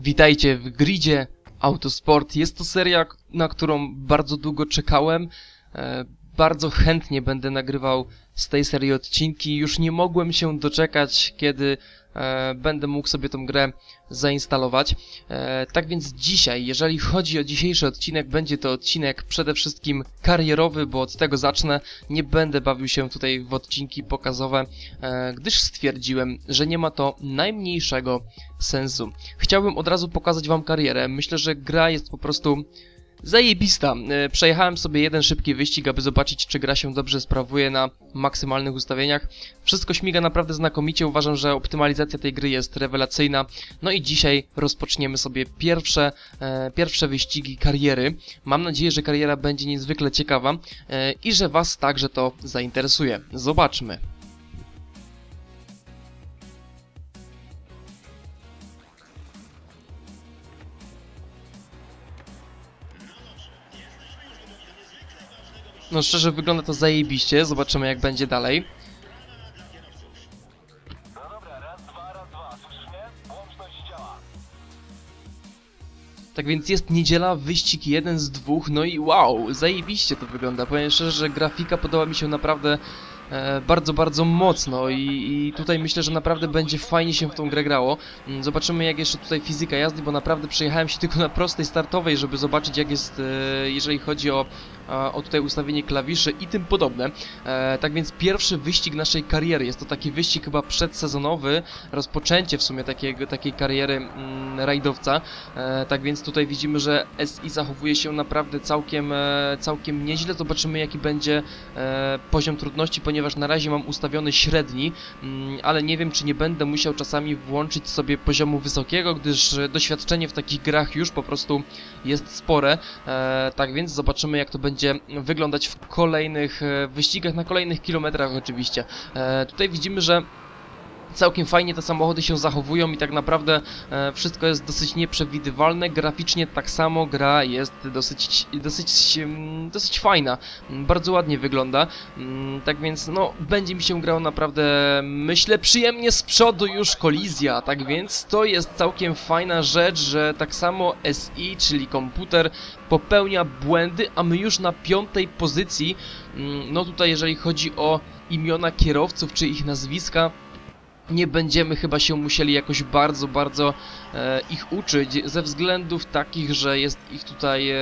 Witajcie w Gridzie Autosport. Jest to seria, na którą bardzo długo czekałem. Bardzo chętnie będę nagrywał z tej serii odcinki. Już nie mogłem się doczekać, kiedy e, będę mógł sobie tą grę zainstalować. E, tak więc dzisiaj, jeżeli chodzi o dzisiejszy odcinek, będzie to odcinek przede wszystkim karierowy, bo od tego zacznę. Nie będę bawił się tutaj w odcinki pokazowe, e, gdyż stwierdziłem, że nie ma to najmniejszego sensu. Chciałbym od razu pokazać wam karierę. Myślę, że gra jest po prostu Zajebista. E, przejechałem sobie jeden szybki wyścig, aby zobaczyć, czy gra się dobrze sprawuje na maksymalnych ustawieniach. Wszystko śmiga naprawdę znakomicie, uważam, że optymalizacja tej gry jest rewelacyjna. No i dzisiaj rozpoczniemy sobie pierwsze, e, pierwsze wyścigi kariery. Mam nadzieję, że kariera będzie niezwykle ciekawa e, i że Was także to zainteresuje. Zobaczmy. No szczerze wygląda to zajebiście, zobaczymy jak będzie dalej. Tak więc jest niedziela, wyścig jeden z dwóch, no i wow, zajebiście to wygląda. Powiem szczerze, że grafika podoba mi się naprawdę e, bardzo, bardzo mocno i, i tutaj myślę, że naprawdę będzie fajnie się w tą grę grało. Mm, Zobaczymy jak jeszcze tutaj fizyka jazdy, bo naprawdę przejechałem się tylko na prostej startowej, żeby zobaczyć jak jest, e, jeżeli chodzi o, o tutaj ustawienie klawiszy i tym podobne. E, tak więc pierwszy wyścig naszej kariery, jest to taki wyścig chyba przedsezonowy, rozpoczęcie w sumie takiego, takiej kariery mm, rajdowca. E, tak więc tutaj widzimy, że SI zachowuje się naprawdę całkiem, e, całkiem nieźle. Zobaczymy jaki będzie poziom trudności, ponieważ na razie mam ustawiony średni, mm, ale nie wiem czy nie będę musiał czasami włączyć sobie poziomu wysokiego, gdyż doświadczenie w takich grach już po prostu jest spore. Tak więc zobaczymy jak to będzie wyglądać w kolejnych e, wyścigach, na kolejnych kilometrach oczywiście. E, tutaj widzimy, że całkiem fajnie te samochody się zachowują i tak naprawdę e, wszystko jest dosyć nieprzewidywalne. Graficznie tak samo gra jest dosyć, dosyć, mm, dosyć fajna. Mm, Bardzo ładnie wygląda. Mm, Tak więc no, będzie mi się grało naprawdę, myślę, przyjemnie z przodu już kolizja. Tak więc to jest całkiem fajna rzecz, że tak samo SI, czyli komputer, popełnia błędy, a my już na piątej pozycji, no tutaj jeżeli chodzi o imiona kierowców czy ich nazwiska, nie będziemy chyba się musieli jakoś bardzo, bardzo ich uczyć, ze względów takich, że jest ich tutaj, e,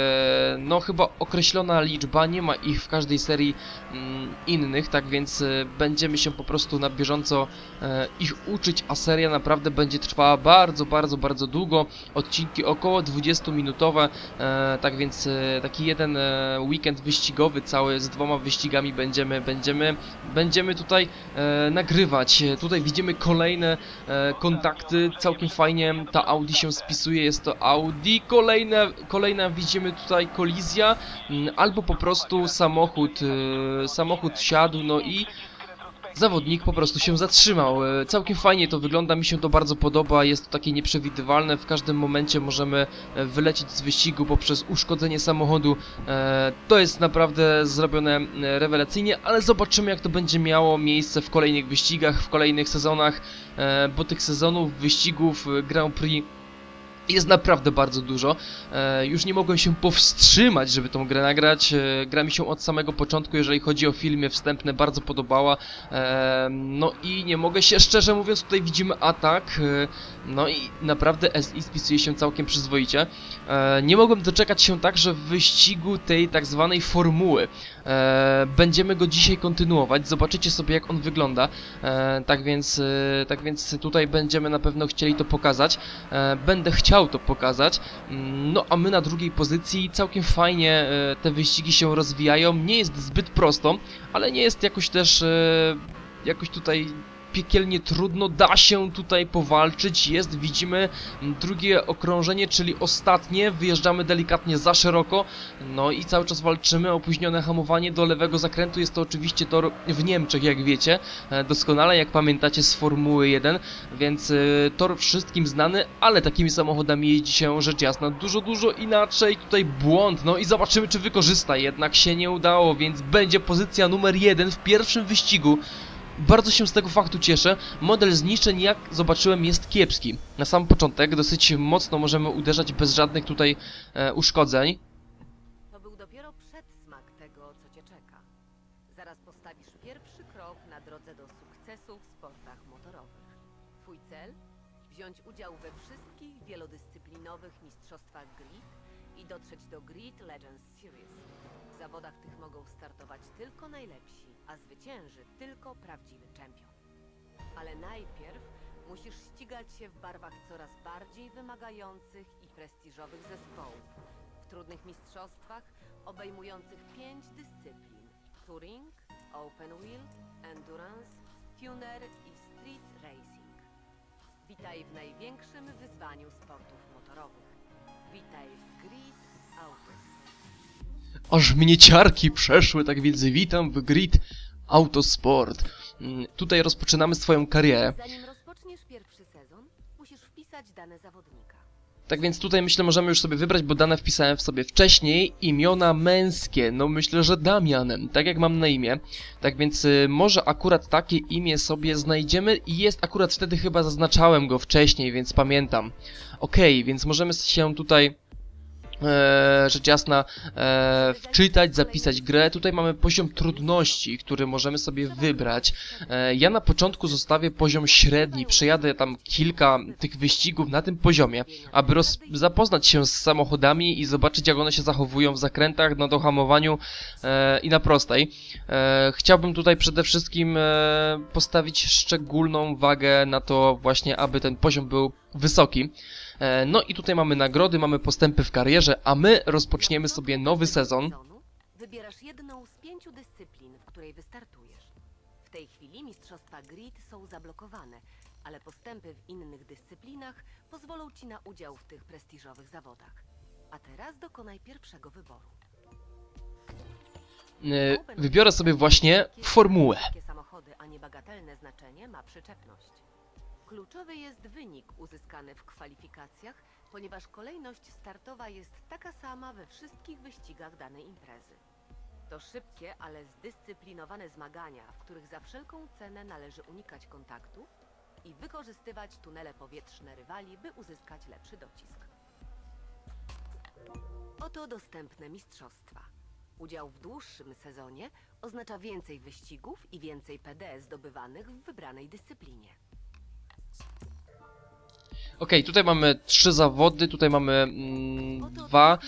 no chyba określona liczba, nie ma ich w każdej serii mm, innych, tak więc e, będziemy się po prostu na bieżąco e, ich uczyć, a seria naprawdę będzie trwała bardzo, bardzo, bardzo długo, odcinki około 20-minutowe, e, tak więc e, taki jeden e, weekend wyścigowy cały z dwoma wyścigami będziemy, będziemy, będziemy tutaj e, nagrywać. E, Tutaj widzimy kolejne e, kontakty, całkiem fajnie ta Audi się spisuje, jest to Audi. Kolejne, kolejna widzimy tutaj kolizja, mm, albo po prostu samochód, e, samochód siadł, no i zawodnik po prostu się zatrzymał. E, Całkiem fajnie to wygląda, mi się to bardzo podoba, jest to takie nieprzewidywalne, w każdym momencie możemy e, wylecieć z wyścigu poprzez uszkodzenie samochodu. E, To jest naprawdę zrobione rewelacyjnie, ale zobaczymy jak to będzie miało miejsce w kolejnych wyścigach, w kolejnych sezonach, bo tych sezonów, wyścigów, Grand Prix jest naprawdę bardzo dużo. E, już nie mogłem się powstrzymać, żeby tą grę nagrać. E, gra mi się od samego początku, jeżeli chodzi o filmy wstępne, bardzo podobała. E, no i nie mogę się, szczerze mówiąc, tutaj widzimy atak. No i naprawdę SI spisuje się całkiem przyzwoicie. Nie mogłem doczekać się także wyścigu tej tak zwanej formuły. E, będziemy go dzisiaj kontynuować. Zobaczycie sobie, jak on wygląda. E, tak więc, e, tak więc tutaj będziemy na pewno chcieli to pokazać. E, będę chciał to pokazać. Mm, No a my na drugiej pozycji całkiem fajnie e, te wyścigi się rozwijają. Nie jest zbyt prosto, ale nie jest jakoś też e, jakoś tutaj piekielnie trudno, da się tutaj powalczyć, jest, widzimy drugie okrążenie, czyli ostatnie, wyjeżdżamy delikatnie za szeroko, no i cały czas walczymy, opóźnione hamowanie do lewego zakrętu, jest to oczywiście tor w Niemczech, jak wiecie, e, doskonale, jak pamiętacie z Formuły 1, więc e, tor wszystkim znany, ale takimi samochodami jeździ się rzecz jasna dużo, dużo inaczej, tutaj błąd, no i zobaczymy, czy wykorzysta, jednak się nie udało, więc będzie pozycja numer jeden w pierwszym wyścigu, Bardzo się z tego faktu cieszę. Model zniszczeń, jak zobaczyłem, jest kiepski. Na sam początek dosyć mocno możemy uderzać bez żadnych tutaj e, uszkodzeń. To był dopiero przedsmak tego, co cię czeka. Zaraz postawisz pierwszy krok na drodze do sukcesu w sportach motorowych. Twój cel? Wziąć udział we wszystkich wielodyscyplinowych mistrzostwach GRID i dotrzeć do GRID Legends Series. W zawodach tych mogą startować tylko najlepsi, a zwycięży tylko prawdziwy czempion. Ale najpierw musisz ścigać się w barwach coraz bardziej wymagających i prestiżowych zespołów. W trudnych mistrzostwach obejmujących pięć dyscyplin: touring, open wheel, endurance, tuner i street racing. Witaj w największym wyzwaniu sportów motorowych. Witaj w Grid Auto. Aż mnie ciarki przeszły, tak więc witam w Grid Autosport. Mm, Tutaj rozpoczynamy swoją karierę. Zanim rozpoczniesz pierwszy sezon, musisz wpisać dane zawodnika. Tak więc tutaj myślę możemy już sobie wybrać, bo dane wpisałem w sobie wcześniej. Imiona męskie, no myślę, że Damian, tak jak mam na imię. Tak więc y, może akurat takie imię sobie znajdziemy i jest akurat wtedy chyba zaznaczałem go wcześniej, więc pamiętam. Okej, więc możemy się tutaj... E, rzecz jasna, e, wczytać, zapisać grę. Tutaj mamy poziom trudności, który możemy sobie wybrać. E, ja na początku zostawię poziom średni, przejadę tam kilka tych wyścigów na tym poziomie, aby zapoznać się z samochodami i zobaczyć jak one się zachowują w zakrętach, na dohamowaniu e, i na prostej. E, chciałbym tutaj przede wszystkim e, postawić szczególną wagę na to właśnie, aby ten poziom był wysoki. E, no i tutaj mamy nagrody, mamy postępy w karierze, a my rozpoczniemy sobie nowy sezon. Wybierasz jedną z pięciu dyscyplin, w której wystartujesz. W tej chwili mistrzostwa grid są zablokowane, ale postępy w innych dyscyplinach pozwolą ci na udział w tych prestiżowych zawodach. A teraz dokonaj pierwszego wyboru. E, wybiorę sobie właśnie formułę. Takie samochody, a niebagatelne znaczenie ma przyczepność. Kluczowy jest wynik uzyskany w kwalifikacjach, ponieważ kolejność startowa jest taka sama we wszystkich wyścigach danej imprezy. To szybkie, ale zdyscyplinowane zmagania, w których za wszelką cenę należy unikać kontaktu i wykorzystywać tunele powietrzne rywali, by uzyskać lepszy docisk. Oto dostępne mistrzostwa. Udział w dłuższym sezonie oznacza więcej wyścigów i więcej PD zdobywanych w wybranej dyscyplinie. Okej, tutaj mamy trzy zawody, tutaj mamy mm, dwa.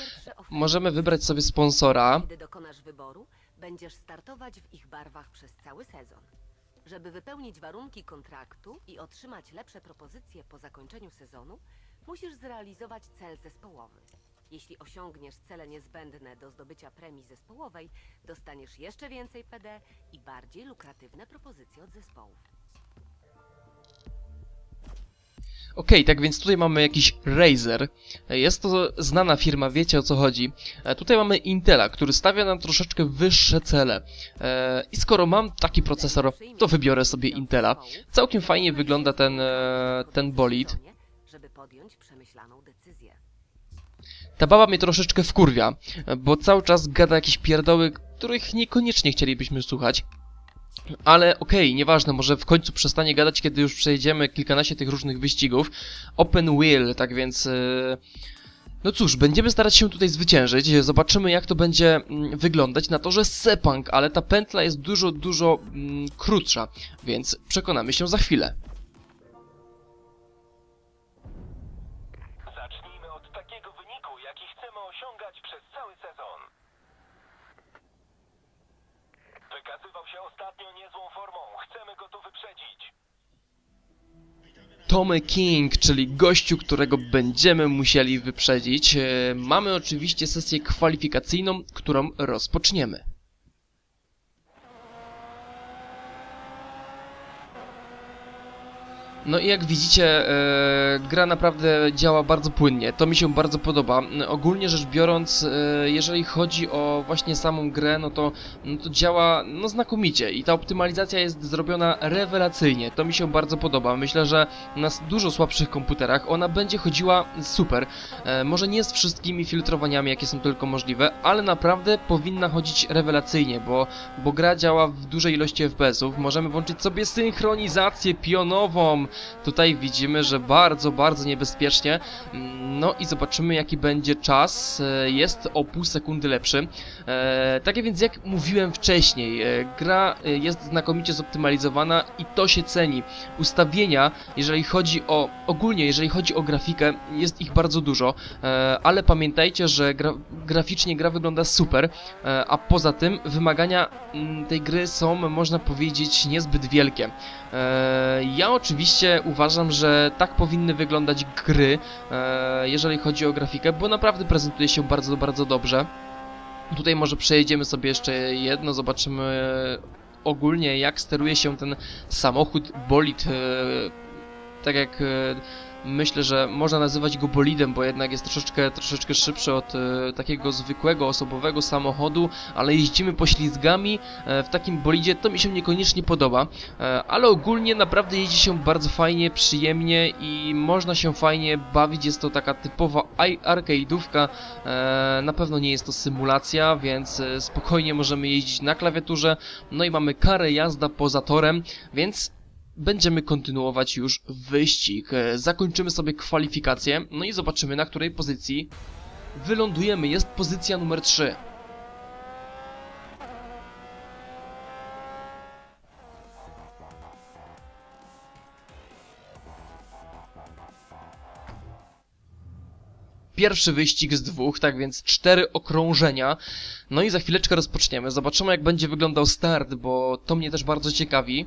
Możemy wybrać sobie sponsora. Gdy dokonasz wyboru, będziesz startować w ich barwach przez cały sezon. Żeby wypełnić warunki kontraktu i otrzymać lepsze propozycje po zakończeniu sezonu, musisz zrealizować cel zespołowy. Jeśli osiągniesz cele niezbędne do zdobycia premii zespołowej, dostaniesz jeszcze więcej PD i bardziej lukratywne propozycje od zespołów. Okej, tak więc tutaj mamy jakiś Razer. Jest to znana firma, wiecie o co chodzi. E, Tutaj mamy Intela, który stawia nam troszeczkę wyższe cele. E, I skoro mam taki procesor, to wybiorę sobie Intela. Całkiem fajnie wygląda ten, e, ten bolid. Ta baba mnie troszeczkę wkurwia, bo cały czas gada jakieś pierdoły, których niekoniecznie chcielibyśmy słuchać. Ale okej, nieważne, może w końcu przestanie gadać, kiedy już przejdziemy kilkanaście tych różnych wyścigów. Open wheel, tak więc... e, No cóż, będziemy starać się tutaj zwyciężyć. Zobaczymy, jak to będzie mm, wyglądać na torze Sepang, ale ta pętla jest dużo, dużo mm, krótsza, więc przekonamy się za chwilę. Zacznijmy od takiego wyniku, jaki chcemy osiągać przez cały sezon. Wykazywał się ostatnio niezłą formą. Chcemy go tu wyprzedzić. Tommy King, czyli gościu, którego będziemy musieli wyprzedzić. E, Mamy oczywiście sesję kwalifikacyjną, którą rozpoczniemy. No i jak widzicie, e, gra naprawdę działa bardzo płynnie. To mi się bardzo podoba. Ogólnie rzecz biorąc, e, jeżeli chodzi o właśnie samą grę, no to, no to działa no znakomicie i ta optymalizacja jest zrobiona rewelacyjnie. To mi się bardzo podoba. Myślę, że na dużo słabszych komputerach ona będzie chodziła super. E, może nie z wszystkimi filtrowaniami, jakie są tylko możliwe, ale naprawdę powinna chodzić rewelacyjnie, bo, bo gra działa w dużej ilości FPS-ów. Możemy włączyć sobie synchronizację pionową. Tutaj widzimy, że bardzo, bardzo niebezpiecznie. Mm, No i zobaczymy, jaki będzie czas. E, Jest o pół sekundy lepszy. Tak więc, jak mówiłem wcześniej, e, gra jest znakomicie zoptymalizowana i to się ceni. Ustawienia, jeżeli chodzi o ogólnie, jeżeli chodzi o grafikę, jest ich bardzo dużo, ale pamiętajcie, że gra, graficznie gra wygląda super, a poza tym wymagania mm, tej gry są, można powiedzieć, niezbyt wielkie. Ja oczywiście uważam, że tak powinny wyglądać gry, e, jeżeli chodzi o grafikę, bo naprawdę prezentuje się bardzo, bardzo dobrze. Tutaj może przejedziemy sobie jeszcze jedno, zobaczymy ogólnie jak steruje się ten samochód bolid. e, Tak jak e, myślę, że można nazywać go bolidem, bo jednak jest troszeczkę, troszeczkę szybszy od e, takiego zwykłego osobowego samochodu, ale jeździmy poślizgami e, w takim bolidzie, to mi się niekoniecznie podoba, e, ale ogólnie naprawdę jeździ się bardzo fajnie, przyjemnie i można się fajnie bawić, jest to taka typowa arcade'ówka, e, na pewno nie jest to symulacja, więc e, spokojnie możemy jeździć na klawiaturze, no i mamy karę jazda poza torem, więc będziemy kontynuować już wyścig. E, Zakończymy sobie kwalifikację, no i zobaczymy na której pozycji wylądujemy. Jest pozycja numer 3. Pierwszy wyścig z dwóch, tak więc cztery okrążenia. No i za chwileczkę rozpoczniemy. Zobaczymy jak będzie wyglądał start, bo to mnie też bardzo ciekawi.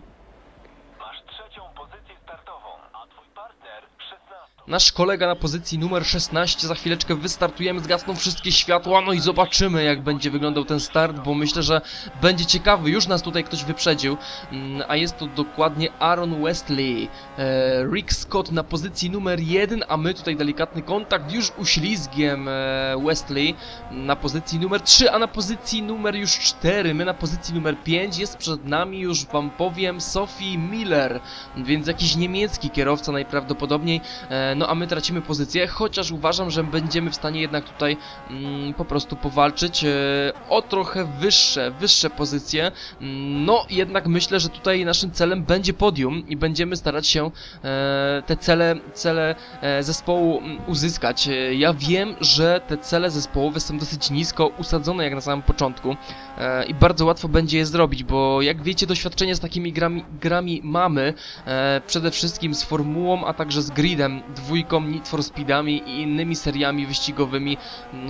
Masz trzecią pozycję startową, a twój partner 16. Nasz kolega na pozycji numer 16, za chwileczkę wystartujemy, zgasną wszystkie światła, no i zobaczymy jak będzie wyglądał ten start, bo myślę, że będzie ciekawy, już nas tutaj ktoś wyprzedził, mm, a jest to dokładnie Aaron Westley, e, Rick Scott na pozycji numer 1, a my tutaj delikatny kontakt już uślizgiem e, Westley na pozycji numer 3, a na pozycji numer już 4, my na pozycji numer 5, jest przed nami już wam powiem Sophie Miller, więc jakiś niemiecki kierowca najprawdopodobniej, E, No a my tracimy pozycję, chociaż uważam, że będziemy w stanie jednak tutaj mm, po prostu powalczyć e, o trochę wyższe, wyższe pozycje. Mm, No jednak myślę, że tutaj naszym celem będzie podium i będziemy starać się e, te cele, cele e, zespołu mm, uzyskać. Ja wiem, że te cele zespołowe są dosyć nisko usadzone jak na samym początku i bardzo łatwo będzie je zrobić, bo jak wiecie doświadczenie z takimi grami, grami mamy, przede wszystkim z formułą, a także z gridem, dwójką, Need for Speedami i innymi seriami wyścigowymi,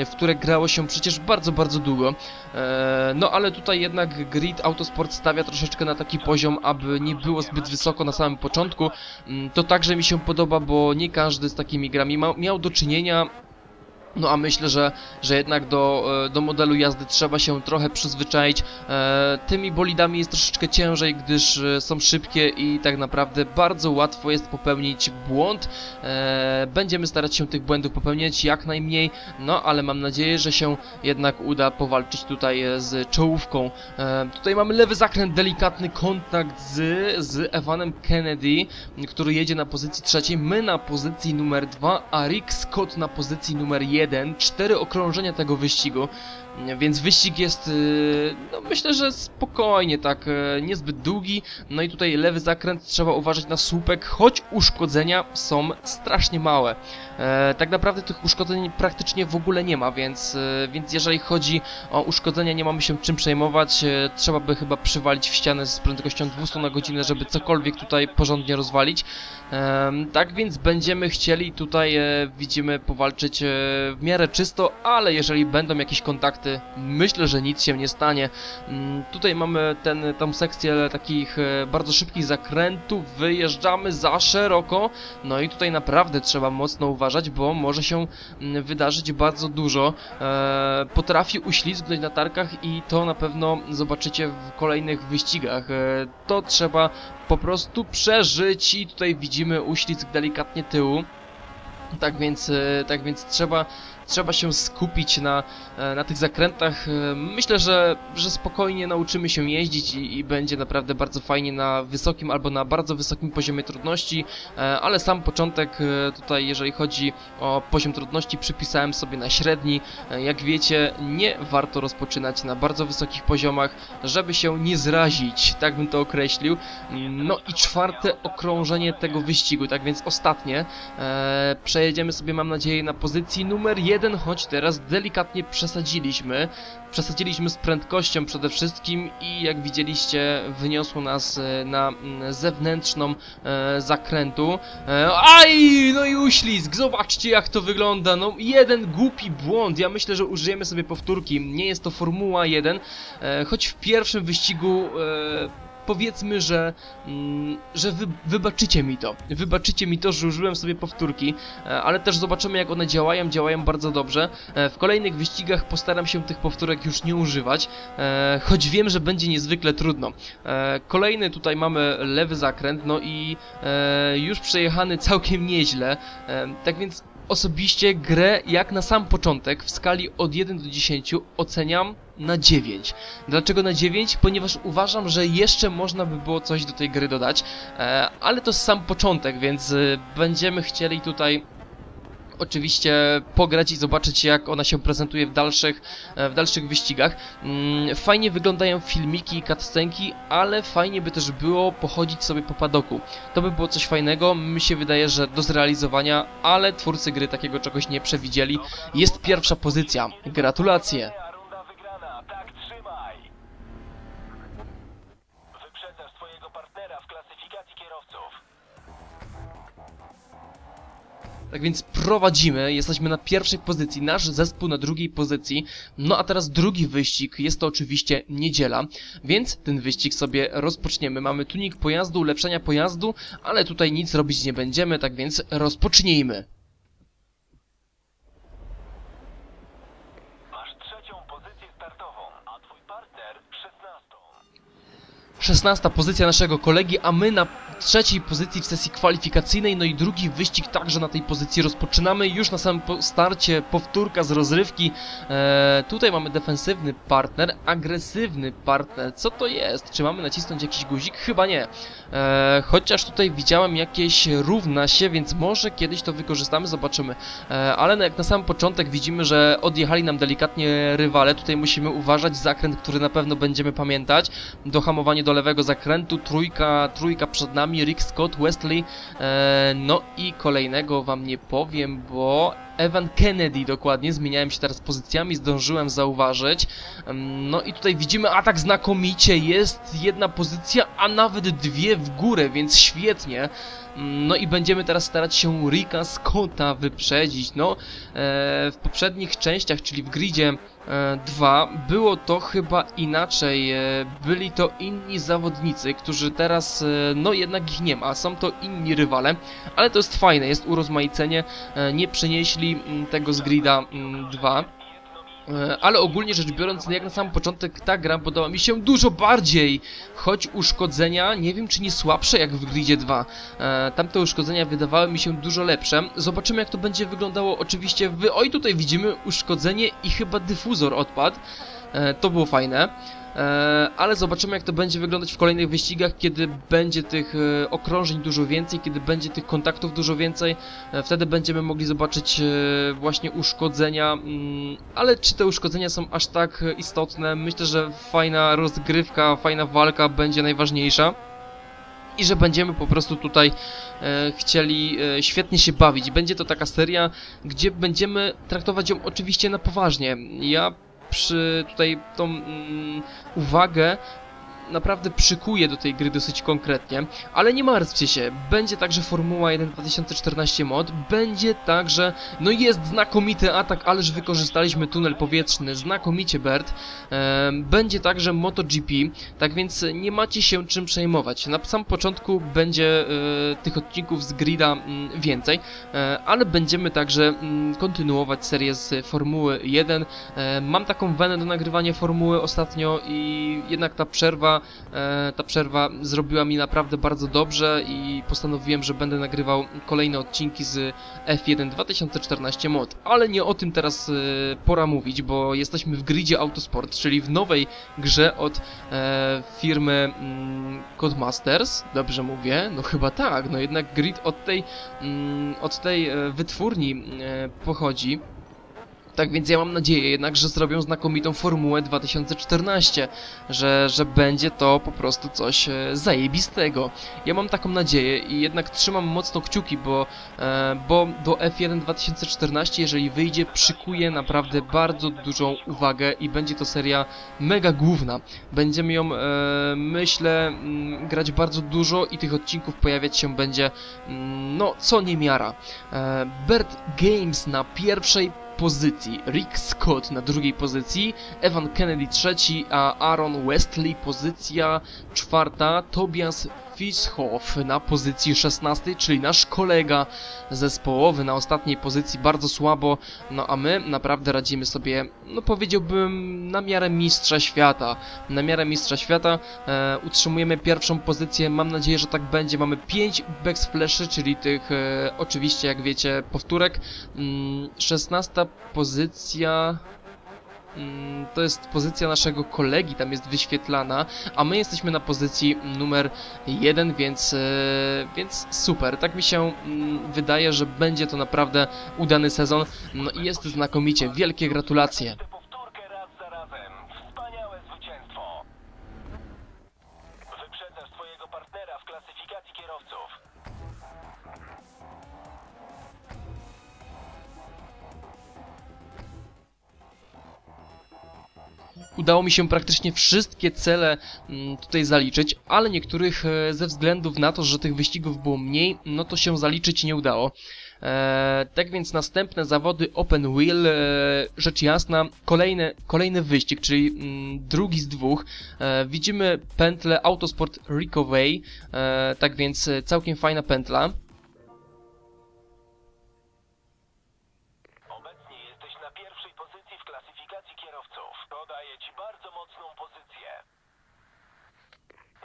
w które grało się przecież bardzo, bardzo długo. E, no ale tutaj jednak grid Autosport stawia troszeczkę na taki poziom, aby nie było zbyt wysoko na samym początku. Mm, To także mi się podoba, bo nie każdy z takimi grami miał do czynienia. No a myślę, że, że jednak do, e, do modelu jazdy trzeba się trochę przyzwyczaić. E, tymi bolidami jest troszeczkę ciężej, gdyż e, są szybkie i tak naprawdę bardzo łatwo jest popełnić błąd. Będziemy starać się tych błędów popełniać jak najmniej, no ale mam nadzieję, że się jednak uda powalczyć tutaj z czołówką. Tutaj mamy lewy zakręt, delikatny kontakt z, z Evanem Kennedy, który jedzie na pozycji trzeciej, my na pozycji numer dwa, a Rick Scott na pozycji numer jeden. Cztery okrążenia tego wyścigu. Więc wyścig jest, yy, no myślę, że spokojnie, tak, yy, niezbyt długi. No i tutaj lewy zakręt, trzeba uważać na słupek, choć uszkodzenia są strasznie małe. E, tak naprawdę tych uszkodzeń praktycznie w ogóle nie ma, więc, e, więc jeżeli chodzi o uszkodzenia, nie mamy się czym przejmować. E, trzeba by chyba przywalić w ścianę z prędkością 200 na godzinę, żeby cokolwiek tutaj porządnie rozwalić. Em, tak więc będziemy chcieli tutaj, e, widzimy, powalczyć e, w miarę czysto, ale jeżeli będą jakieś kontakty Myślę, że nic się nie stanie. Mm, Tutaj mamy ten, tą sekcję takich e, bardzo szybkich zakrętów, wyjeżdżamy za szeroko, no i tutaj naprawdę trzeba mocno uważać, bo może się mm, wydarzyć bardzo dużo. E, potrafi uślizgnąć na tarkach i to na pewno zobaczycie w kolejnych wyścigach. E, to trzeba po prostu przeżyć i tutaj widzimy uślizg delikatnie tyłu. Tak więc, tak więc trzeba, trzeba się skupić na, e, na tych zakrętach. E, Myślę, że, że spokojnie nauczymy się jeździć i, i będzie naprawdę bardzo fajnie na wysokim albo na bardzo wysokim poziomie trudności, e, ale sam początek tutaj, jeżeli chodzi o poziom trudności, przypisałem sobie na średni. Jak wiecie, nie warto rozpoczynać na bardzo wysokich poziomach, żeby się nie zrazić, tak bym to określił. No i czwarte okrążenie tego wyścigu, tak więc ostatnie. Przejedziemy sobie, mam nadzieję, na pozycji numer jeden, choć teraz delikatnie przesadziliśmy. Przesadziliśmy z prędkością przede wszystkim i jak widzieliście, wyniosło nas e, na mm, zewnętrzną e, zakrętu. E, aj, no i uślizg, zobaczcie jak to wygląda, no jeden głupi błąd, ja myślę, że użyjemy sobie powtórki, nie jest to Formuła 1, e, choć w pierwszym wyścigu... Powiedzmy, że, mm, że wy, wybaczycie mi to. Wybaczycie mi to, że użyłem sobie powtórki, e, ale też zobaczymy jak one działają, działają bardzo dobrze. E, w kolejnych wyścigach postaram się tych powtórek już nie używać, e, choć wiem, że będzie niezwykle trudno. Kolejny tutaj mamy lewy zakręt, no i już przejechany całkiem nieźle, tak więc osobiście grę jak na sam początek w skali od 1 do 10 oceniam na 9. Dlaczego na 9? Ponieważ uważam, że jeszcze można by było coś do tej gry dodać, e, ale to sam początek, więc e, będziemy chcieli tutaj oczywiście pograć i zobaczyć jak ona się prezentuje w dalszych, e, w dalszych wyścigach. Mm, Fajnie wyglądają filmiki i cutscenki, ale fajnie by też było pochodzić sobie po padoku. To by było coś fajnego, mi się wydaje, że do zrealizowania, ale twórcy gry takiego czegoś nie przewidzieli. Jest pierwsza pozycja. Gratulacje! Tak więc prowadzimy, jesteśmy na pierwszej pozycji, nasz zespół na drugiej pozycji. No a teraz drugi wyścig, jest to oczywiście niedziela, więc ten wyścig sobie rozpoczniemy. Mamy tunik pojazdu, ulepszenia pojazdu, ale tutaj nic robić nie będziemy, tak więc rozpocznijmy. Masz trzecią pozycję startową, a twój partner szesnastą. 16 pozycja naszego kolegi, a my na trzeciej pozycji w sesji kwalifikacyjnej, no i drugi wyścig także na tej pozycji rozpoczynamy. Już na samym starcie powtórka z rozrywki. Eee, tutaj mamy defensywny partner, agresywny partner. Co to jest? Czy mamy nacisnąć jakiś guzik? Chyba nie. Eee, chociaż tutaj widziałem jakieś równa się, więc może kiedyś to wykorzystamy, zobaczymy. Eee, ale na, jak na sam początek widzimy, że odjechali nam delikatnie rywale. Tutaj musimy uważać. Zakręt, który na pewno będziemy pamiętać. Dohamowanie do lewego zakrętu, trójka, trójka przed nami, Rick Scott, Wesley, e, no i kolejnego wam nie powiem, bo Evan Kennedy dokładnie, zmieniałem się teraz pozycjami, zdążyłem zauważyć. Em, No i tutaj widzimy atak znakomicie, jest jedna pozycja, a nawet dwie w górę, więc świetnie. Mm, No i będziemy teraz starać się Ricka Scotta wyprzedzić. No, e, w poprzednich częściach, czyli w gridzie e, 2, było to chyba inaczej. E, byli to inni zawodnicy, którzy teraz, e, no jednak ich nie ma. Są to inni rywale, ale to jest fajne, jest urozmaicenie. E, nie przenieśli mm, tego z grida mm, 2. E, Ale ogólnie rzecz biorąc, no jak na sam początek ta gra podoba mi się dużo bardziej, choć uszkodzenia nie wiem czy nie słabsze jak w Gridzie 2. E, tamte uszkodzenia wydawały mi się dużo lepsze. Zobaczymy jak to będzie wyglądało oczywiście w... Oj tutaj widzimy uszkodzenie i chyba dyfuzor odpadł. E, to było fajne. E, ale zobaczymy jak to będzie wyglądać w kolejnych wyścigach, kiedy będzie tych e, okrążeń dużo więcej, kiedy będzie tych kontaktów dużo więcej. Wtedy będziemy mogli zobaczyć właśnie uszkodzenia, mm, ale czy te uszkodzenia są aż tak istotne? Myślę, że fajna rozgrywka, fajna walka będzie najważniejsza. I że będziemy po prostu tutaj e, chcieli e, świetnie się bawić. Będzie to taka seria, gdzie będziemy traktować ją oczywiście na poważnie. Ja przy tutaj tą mm, uwagę naprawdę przykuje do tej gry dosyć konkretnie, ale nie martwcie się, będzie także Formuła 1 2014 mod, będzie także, no jest znakomity atak, ależ wykorzystaliśmy tunel powietrzny, znakomicie Bert, będzie także MotoGP, tak więc nie macie się czym przejmować. Na sam początku będzie e, tych odcinków z grida mm, więcej, e, ale będziemy także mm, kontynuować serię z Formuły 1. E, mam taką wenę do nagrywania Formuły ostatnio i jednak ta przerwa, e, ta przerwa zrobiła mi naprawdę bardzo dobrze i postanowiłem, że będę nagrywał kolejne odcinki z F1 2014 mod. Ale nie o tym teraz e, pora mówić, bo jesteśmy w gridzie Autosport, czyli w nowej grze od e, firmy mm, Codemasters. Dobrze mówię? No chyba tak, no jednak grid od tej, mm, od tej wytwórni pochodzi. Tak więc ja mam nadzieję jednak, że zrobią znakomitą Formułę 2014, że, że będzie to po prostu coś e, zajebistego. Ja mam taką nadzieję i jednak trzymam mocno kciuki, bo, e, bo do F1 2014, jeżeli wyjdzie, przykuje naprawdę bardzo dużą uwagę i będzie to seria mega główna. Będziemy ją, e, myślę, mm, grać bardzo dużo i tych odcinków pojawiać się będzie, mm, no, co niemiara. Bert Games na pierwszej pozycji, Rick Scott na drugiej pozycji, Evan Kennedy trzeci, a Aaron Westley pozycja czwarta, Tobias Fischoff na pozycji 16, czyli nasz kolega zespołowy na ostatniej pozycji bardzo słabo, no a my naprawdę radzimy sobie, no powiedziałbym, na miarę mistrza świata. Na miarę mistrza świata e, utrzymujemy pierwszą pozycję, mam nadzieję, że tak będzie. Mamy 5 backsplashy, czyli tych e, oczywiście, jak wiecie, powtórek. Mm, 16 pozycja... Mm, To jest pozycja naszego kolegi, tam jest wyświetlana, a my jesteśmy na pozycji numer 1, więc, e, więc super. Tak mi się mm, wydaje, że będzie to naprawdę udany sezon. No i jest znakomicie. Wielkie gratulacje. Udało mi się praktycznie wszystkie cele mm, tutaj zaliczyć, ale niektórych e, ze względów na to, że tych wyścigów było mniej, no to się zaliczyć nie udało. E, tak więc następne zawody Open Wheel, e, rzecz jasna, kolejny, kolejny wyścig, czyli mm, drugi z dwóch. Widzimy pętlę Autosport Ricoway, tak więc całkiem fajna pętla. Obecnie jesteś na pierwszej pozycji w klasyfikacji kierowców. To daje ci bardzo mocną pozycję.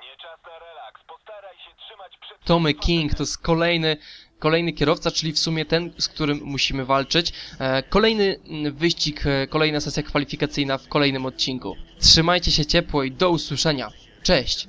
Nie czas na relaks. Postaraj się trzymać przed Tommy King to jest kolejny, kolejny kierowca, czyli w sumie ten, z którym musimy walczyć. E, kolejny mm, wyścig, e, kolejna sesja kwalifikacyjna w kolejnym odcinku. Trzymajcie się ciepło i do usłyszenia. Cześć!